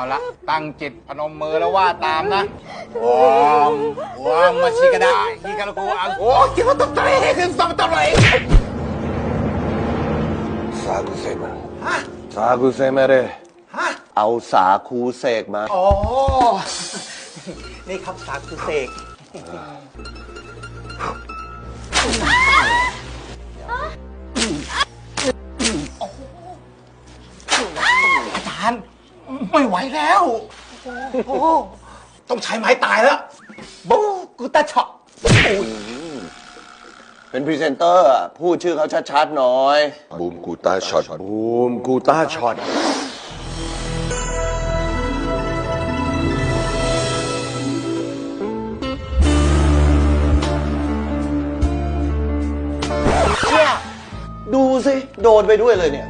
เอาละ ตั้งจิตพนมมือแล้วว่าตามนะวอมวอมมาชิกระดาฮิกาลกูอังโอ้จิตต้องใจให้ขึ้นสมตะเลยสากุเสกมาฮะสากุเสกมาเรฮะเอาสาคูเสกมาอ๋อนี่ครับสาคุเสกอาจารย์ ไม่ไหวแล้ว โอ้ต้องใช้ไม้ตายแล้วบูกูตาช็อตอุ้ยเป็นพรีเซนเตอร์อะพูดชื่อเขาชัดๆหน่อย บูมกูต้าช็อตบูมกูต้าช็อตดูสิ โดนไปด้วยเลยเนี่ย